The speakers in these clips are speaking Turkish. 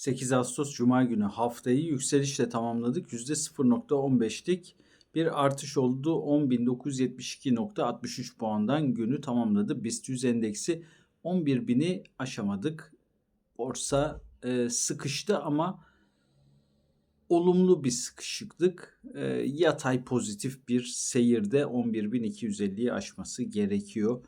8 Ağustos Cuma günü haftayı yükselişle tamamladık. %0.15'lik bir artış oldu. 10.972.63 puandan günü tamamladı. BIST 100 endeksi 11.000'i aşamadık. Borsa e, sıkıştı ama olumlu bir sıkışıklık. E, yatay pozitif bir seyirde 11.250'yi aşması gerekiyor.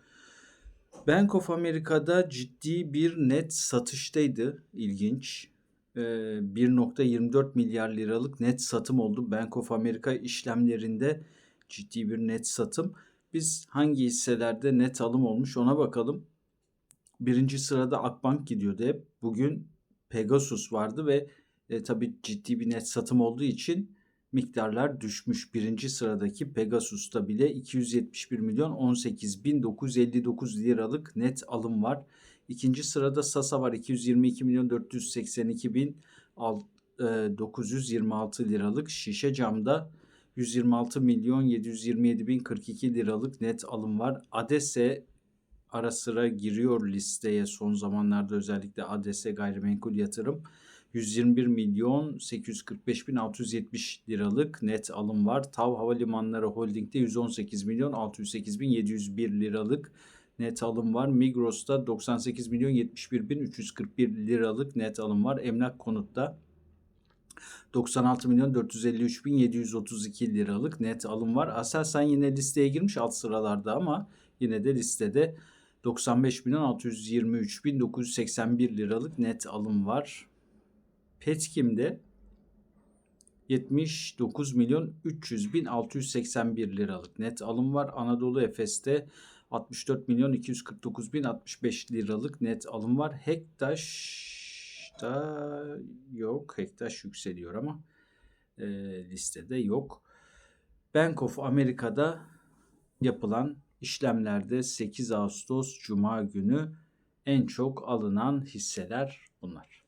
Bank of America'da ciddi bir net satıştaydı. İlginç. Ee, 1.24 milyar liralık net satım oldu. Bank of America işlemlerinde ciddi bir net satım. Biz hangi hisselerde net alım olmuş ona bakalım. Birinci sırada Akbank gidiyordu hep. Bugün Pegasus vardı ve e, tabii ciddi bir net satım olduğu için miktarlar düşmüş. Birinci sıradaki Pegasus'ta bile 271 milyon 18.959 liralık net alım var. İkinci sırada Sasa var 222 milyon 482 bin 926 liralık. Şişe camda 126 milyon 727 bin 42 liralık net alım var. Adese ara sıra giriyor listeye son zamanlarda özellikle Adese gayrimenkul yatırım. 121 milyon 845 bin 670 liralık net alım var. Tav Havalimanları Holding'de 118 milyon 608 bin 701 liralık net alım var. Migros'ta 98 milyon 71 bin 341 liralık net alım var. Emlak Konut'ta 96 milyon 453 bin 732 liralık net alım var. Aselsan yine listeye girmiş alt sıralarda ama yine de listede 95 milyon 623 bin 981 liralık net alım var. Petkim'de 79 milyon 300 bin 681 liralık net alım var. Anadolu Efes'te 64 milyon 249 bin 65 liralık net alım var. Hektaş'ta yok. Hektaş yükseliyor ama e, listede yok. Bank of America'da yapılan işlemlerde 8 Ağustos Cuma günü en çok alınan hisseler bunlar.